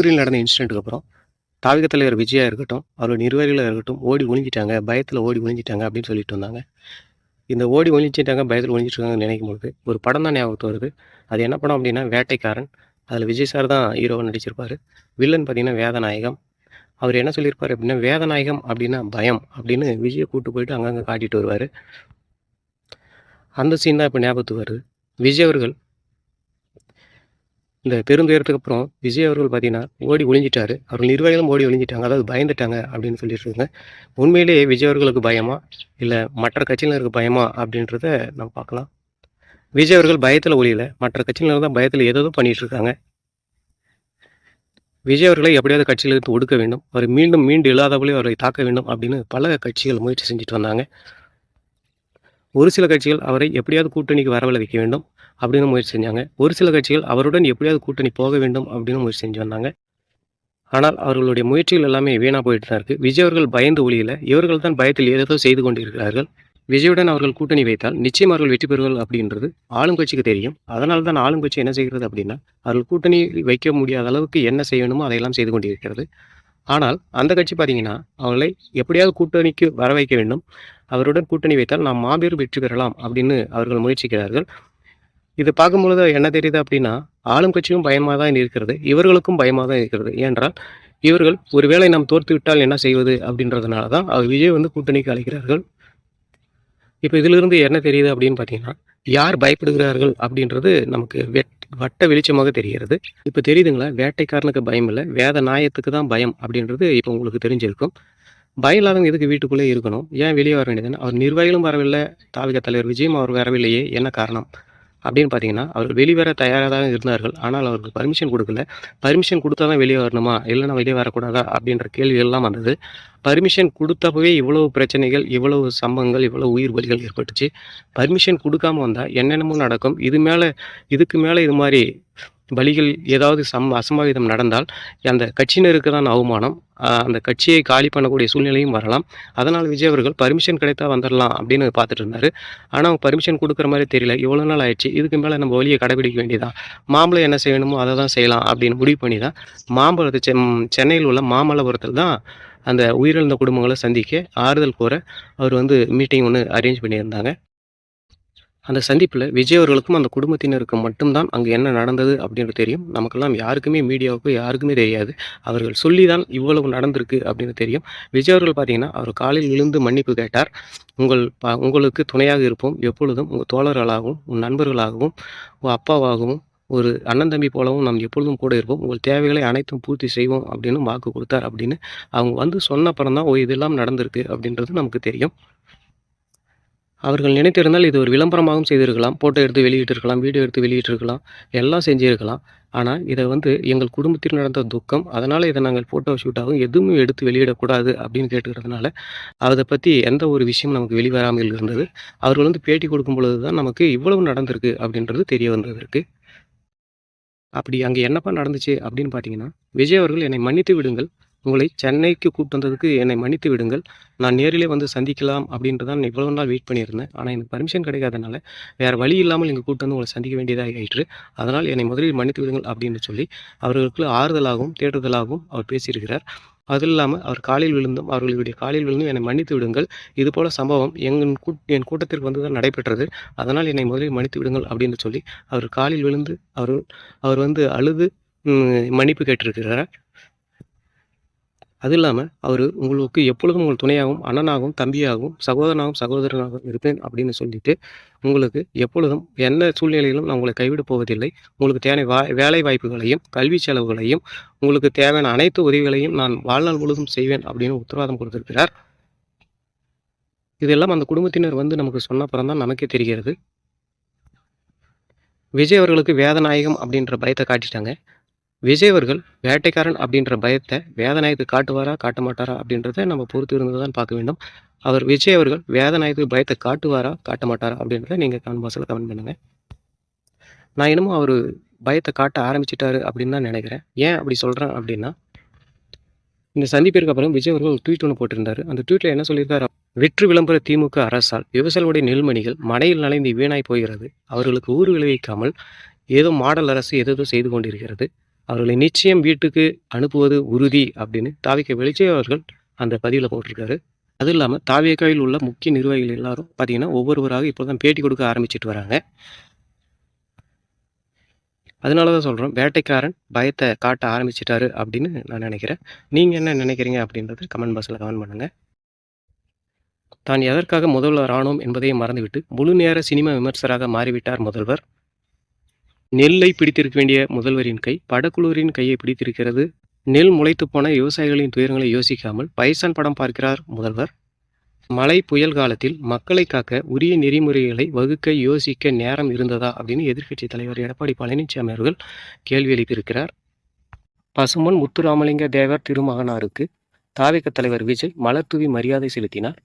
கரூரில் நடந்த இன்சிடென்ட்டுக்கு அப்புறம் தாவிக தலைவர் விஜயா இருக்கட்டும் அவரோட நிர்வாகிகளாக இருக்கட்டும் ஓடி ஒழிஞ்சிட்டாங்க பயத்தில் ஓடி ஒழிஞ்சிட்டாங்க அப்படின்னு சொல்லிட்டு வந்தாங்க இந்த ஓடி ஒழிஞ்சிட்டாங்க பயத்தில் ஒளிஞ்சிட்டாங்கன்னு நினைக்கும் பொழுது ஒரு படம் தான் ஞாபகத்து வருது. அது என்ன படம் அப்படின்னா வேட்டைக்காரன். அதில் விஜய் சார் தான் ஹீரோவாக நடிச்சிருப்பார். வில்லன் பார்த்தீங்கன்னா வேதநாயகம். அவர் என்ன சொல்லியிருப்பார் அப்படின்னா வேதநாயகம் அப்படின்னா பயம் அப்படின்னு விஜயை கூட்டு போயிட்டு அங்கங்கே காட்டிட்டு வருவார். அந்த சீன் தான் இப்போ ஞாபகத்துக்கு வருது. விஜய் அவர்கள் இந்த பெருந்துயரத்துக்கு அப்புறம் விஜய் அவர்கள் பார்த்தீங்கன்னா ஓடி ஒளிஞ்சிட்டாரு. அவர்கள் நிர்வாகிகளும் ஓடி ஒளிஞ்சிட்டாங்க. அதாவது பயந்துட்டாங்க அப்படின்னு சொல்லிட்டு இருக்காங்க. உண்மையிலேயே விஜய் அவர்களுக்கு பயமா? இல்லை மற்ற கட்சியினருக்கு பயமா அப்படின்றத நம்ம பார்க்கலாம். விஜய் அவர்கள் பயத்தில் ஒளியல மற்ற கட்சியினர் தான் பயத்தில் ஏதோ பண்ணிட்டு இருக்காங்க. விஜய் அவர்களை எப்படியாவது கட்சியிலிருந்து ஒடுக்க வேண்டும். அவர் மீண்டும் மீண்டு இல்லாதபடி அவரை தாக்க வேண்டும் அப்படின்னு பல கட்சிகள் முயற்சி செஞ்சுட்டு வந்தாங்க. ஒரு சில கட்சிகள் அவரை எப்படியாவது கூட்டணிக்கு வரவழைக்க வேண்டும் அப்படின்னு முயற்சி செஞ்சாங்க. ஒரு சில கட்சிகள் அவருடன் எப்படியாவது கூட்டணி போக வேண்டும் அப்படின்னு முயற்சி செஞ்சு வந்தாங்க. ஆனால் அவர்களுடைய முயற்சிகள் எல்லாமே வீணாக போயிட்டு தான் இருக்குது விஜய் அவர்கள் பயந்து ஒளியில். இவர்கள் தான் பயத்தில் ஏதேதோ செய்து கொண்டிருக்கிறார்கள். விஜயுடன் அவர்கள் கூட்டணி வைத்தால் நிச்சயம் அவர்கள் வெற்றி பெறுவார்கள் அப்படின்றது ஆளும் கட்சிக்கு தெரியும். அதனால தான் ஆளும் கட்சி என்ன செய்கிறது அப்படின்னா அவர்கள் கூட்டணி வைக்க முடியாத அளவுக்கு என்ன செய்யணுமோ அதையெல்லாம் செய்து கொண்டிருக்கிறது. ஆனால் அந்த கட்சி பார்த்தீங்கன்னா அவர்களை எப்படியாவது கூட்டணிக்கு வர வைக்க வேண்டும். அவருடன் கூட்டணி வைத்தால் நாம் மாபெரும் வெற்றி பெறலாம் அப்படின்னு அவர்கள் முயற்சிக்கிறார்கள். இது பார்க்கும்பொழுது என்ன தெரியுது அப்படின்னா ஆளும் கட்சியும் பயமாக தான் இருக்கிறது இவர்களுக்கும் பயமாக தான் இருக்கிறது. ஏனென்றால் இவர்கள் ஒருவேளை நாம் தோற்று விட்டால் என்ன செய்வது அப்படின்றதுனால தான் அவர் விஜய் வந்து கூட்டணிக்கு அழைக்கிறார்கள். இப்போ இதிலிருந்து என்ன தெரியுது அப்படின்னு பார்த்தீங்கன்னா யார் பயப்படுகிறார்கள் அப்படின்றது நமக்கு வெட் வட்ட வெளிச்சமாக தெரிகிறது. இப்போ தெரியுதுங்களா? வேட்டைக்காரனுக்கு பயம் இல்லை. வேத நாயத்துக்கு தான் பயம் அப்படின்றது இப்போ உங்களுக்கு தெரிஞ்சிருக்கும். பயம் இல்லாதவங்க எதுக்கு வீட்டுக்குள்ளே இருக்கணும்? ஏன் வெளியே வர வேண்டியதுன்னு? அவர் நிர்வாகிகளும் வரவில்லை. தாலுகா தலைவர் விஜயும் அவர் வரவில்லையே. என்ன காரணம்? அப்படின்னு பார்த்தீங்கன்னா அவர் வெளிவர தயாராக தான் இருந்தார்கள். ஆனால் அவருக்கு பர்மிஷன் கொடுக்கல. பர்மிஷன் கொடுத்தா தான் வெளியே வரணுமா? இல்லைன்னா வெளியே வரக்கூடாதா? அப்படின்ற கேள்வி எல்லாம் வந்தது. பர்மிஷன் கொடுத்தப்பவே இவ்வளவு பிரச்சனைகள் இவ்வளவு சம்பவங்கள் இவ்வளவு உயிர் பலிகள் ஏற்பட்டுச்சு. பர்மிஷன் கொடுக்காம வந்தால் என்னென்னமோ நடக்கும். இது மேலே இதுக்கு மேலே இது மாதிரி பலிகள் ஏதாவது சம் அசம்பாவிதம் நடந்தால் அந்த கட்சியினருக்கு தான் அவமானம். அந்த கட்சியை காலி பண்ணக்கூடிய சூழ்நிலையும் வரலாம். அதனால் விஜய் அவர்கள் பர்மிஷன் கிடைத்தா வந்துடலாம் அப்படின்னு பார்த்துட்டு இருந்தார். ஆனால் அவங்க பர்மிஷன் கொடுக்குற மாதிரி தெரியல. இவ்வளோ நாள் ஆயிடுச்சு. இதுக்கு மேலே நம்ம வழியை கடைபிடிக்க வேண்டியதான் மாம்பழம் என்ன செய்யணுமோ அதை தான் செய்யலாம் அப்படின்னு முடிவு பண்ணி தான் மாம்பழத்தை செம் சென்னையில் உள்ள மாமல்லபுரத்தில் தான் அந்த உயிரிழந்த குடும்பங்களை சந்திக்க ஆறுதல் கூற அவர் வந்து மீட்டிங் ஒன்று அரேஞ்ச் பண்ணியிருந்தாங்க. அந்த சந்திப்பில் விஜய் அவர்களுக்கும் அந்த குடும்பத்தினருக்கும் மட்டும்தான் அங்கே என்ன நடந்தது அப்படின்றது தெரியும். நமக்கெல்லாம் யாருக்குமே மீடியாவுக்கு யாருக்குமே தெரியாது. அவர்கள் சொல்லி தான் இவ்வளவு நடந்திருக்கு அப்படின்னு தெரியும். விஜய் அவர்கள் பார்த்தீங்கன்னா அவர் காலில் விழுந்து மன்னிப்பு கேட்டார். உங்கள் உங்களுக்கு துணையாக இருப்போம். எப்பொழுதும் உங்கள் தோழர்களாகவும் உன் நண்பர்களாகவும் உங்கள் அப்பாவாகவும் ஒரு அண்ணன் தம்பி போலவும் நாம் எப்பொழுதும் கூட இருப்போம். உங்கள் தேவைகளை அனைத்தும் பூர்த்தி செய்வோம் அப்படின்னு வாக்கு கொடுத்தார் அப்படின்னு அவங்க வந்து சொன்ன அப்புறம் தான் ஓ இதெல்லாம் நடந்திருக்கு அப்படின்றது நமக்கு தெரியும். அவர்கள் நினைத்திருந்தால் இது ஒரு விளம்பரமாகவும் செய்திருக்கலாம். ஃபோட்டோ எடுத்து வெளியிட்டிருக்கலாம் வீடியோ எடுத்து வெளியிட்டிருக்கலாம் எல்லாம் செஞ்சிருக்கலாம். ஆனால் இதை வந்து எங்கள் குடும்பத்தில் நடந்த துக்கம் அதனால் இதை நாங்கள் ஃபோட்டோ ஷூட்டாகவும் எதுவுமே எடுத்து வெளியிடக்கூடாது அப்படின்னு கேட்டுக்கிறதுனால அதை பற்றி எந்த ஒரு விஷயம் நமக்கு வெளிவராமல் இருந்தது. அவர்கள் வந்து பேட்டி கொடுக்கும் பொழுது தான் நமக்கு இவ்வளவு நடந்திருக்கு அப்படின்றது தெரிய வந்ததற்கு. அப்படி அங்கே என்னப்பா நடந்துச்சு அப்படின்னு பார்த்தீங்கன்னா விஜய் அவர்கள் என்னை மன்னித்து விடுங்கள். உங்களை சென்னைக்கு கூப்பிட்டு வந்ததுக்கு என்னை மன்னித்து விடுங்கள். நான் நேரிலே வந்து சந்திக்கலாம் அப்படின்ட்டு தான் இவ்வளோ நாள் வெயிட் பண்ணியிருந்தேன். ஆனால் எனக்கு பர்மிஷன் கிடைக்காதனால வேறு வழி இல்லாமல் இங்கே கூப்பிட்டு வந்து உங்களை சந்திக்க வேண்டியதாக ஆயிற்று அதனால் என்னை முதலில் மன்னித்து விடுங்கள் அப்படின்னு சொல்லி அவர்களுக்கு ஆறுதலாகவும் தேடுதலாகவும் அவர் பேசியிருக்கிறார். அது இல்லாமல் அவர் காலில் விழுந்தும் அவர்களுடைய காலில் விழுந்தும் என்னை மன்னித்து விடுங்கள். இது போல சம்பவம் எங்கள் கூட் என் கூட்டத்திற்கு வந்து தான் நடைபெற்றது. அதனால் என்னை முதலில் மன்னித்து விடுங்கள் அப்படின்னு சொல்லி அவர் காலில் விழுந்து அவர் அவர் வந்து அழுது மன்னிப்பு கேட்டிருக்கிறார். அது இல்லாமல் அவர் உங்களுக்கு எப்பொழுதும் உங்கள் துணையாகவும் அண்ணனாகவும் தம்பியாகவும் சகோதரனாகவும் சகோதரனாகவும் இருப்பேன் அப்படின்னு சொல்லிட்டு உங்களுக்கு எப்பொழுதும் என்ன சூழ்நிலையிலும் நான் உங்களை கைவிடப் போவதில்லை. உங்களுக்கு தேவை வா வேலை வாய்ப்புகளையும் கல்வி செலவுகளையும் உங்களுக்கு தேவையான அனைத்து உதவிகளையும் நான் வாழ்நாள் முழுவதும் செய்வேன் அப்படின்னு உத்தரவாதம் கொடுத்திருக்கிறார். இதெல்லாம் அந்த குடும்பத்தினர் வந்து நமக்கு சொன்னப்புறம் தான் நமக்கே தெரிகிறது. விஜய் அவர்களுக்கு வேதநாயகம் அப்படின்ற பயத்தை காட்டிட்டாங்க. விஜய் அவர்கள் வேட்டைக்காரன் அப்படின்ற பயத்தை வேதநாயகத்து காட்டுவாரா காட்ட மாட்டாரா அப்படின்றத நம்ம பொறுத்து இருந்து தான் பார்க்க வேண்டும். அவர் விஜய் அவர்கள் வேதநாயகத்துக்கு பயத்தை காட்டுவாரா காட்ட மாட்டாரா அப்படின்றத நீங்கள் கமெண்ட் பாக்ஸில் கமெண்ட் பண்ணுங்கள் நான் என்னமோ அவர் பயத்தை காட்ட ஆரம்பிச்சிட்டாரு அப்படின்னு தான் நினைக்கிறேன். ஏன் அப்படி சொல்கிறேன் அப்படின்னா இந்த சந்திப்பிற்கு அப்புறம் விஜய் அவர்கள் ட்வீட் ஒன்று போட்டிருந்தார். அந்த ட்வீட்டில் என்ன சொல்லியிருக்காரு? வெற்று விளம்பர திமுக அரசால் விவசாயிகளுடைய நெல்மணிகள் மடையில் நனைந்து வீணாய் போகிறது. அவர்களுக்கு ஊர் விளைவிக்காமல் ஏதோ மாடல் அரசு ஏதேதோ செய்து கொண்டிருக்கிறது. அவர்களை நிச்சயம் வீட்டுக்கு அனுப்புவது உறுதி அப்படின்னு தாவிக்க வெளிச்சே அவர்கள் அந்த பதிவில் போட்டிருக்காரு. அதுவும் இல்லாமல் தாவியக்காயில் உள்ள முக்கிய நிர்வாகிகள் எல்லாரும் பார்த்தீங்கன்னா ஒவ்வொருவராக இப்போ தான் பேட்டி கொடுக்க ஆரம்பிச்சிட்டு வராங்க. அதனால தான் சொல்கிறோம் வேட்டைக்காரன் பயத்தை காட்ட ஆரம்பிச்சிட்டாரு அப்படின்னு நான் நினைக்கிறேன். நீங்கள் என்ன நினைக்கிறீங்க அப்படின்றது கமெண்ட் பாக்ஸில் கமெண்ட் பண்ணுங்கள் தான் எதற்காக முதல்வர் ஆனோம் என்பதையும் மறந்துவிட்டு முழு நேர சினிமா விமர்சராக மாறிவிட்டார் முதல்வர். நெல்லை பிடித்திருக்க வேண்டிய முதல்வரின் கை படக்குழுவின் கையை பிடித்திருக்கிறது. நெல் முளைத்து போன விவசாயிகளின் துயரங்களை யோசிக்காமல் பைசான் படம் பார்க்கிறார் முதல்வர். மழை புயல் காலத்தில் மக்களை காக்க உரிய நெறிமுறைகளை வகுக்க யோசிக்க நேரம் இருந்ததா அப்படின்னு எதிர்க்கட்சி தலைவர் எடப்பாடி பழனிசாமி அவர்கள் கேள்வி எழுப்பியிருக்கிறார். பசுமன் முத்துராமலிங்க தேவர் திருமகனாருக்கு தாவிக தலைவர் விஜய் மலர் தூவி மரியாதை செலுத்தினார்.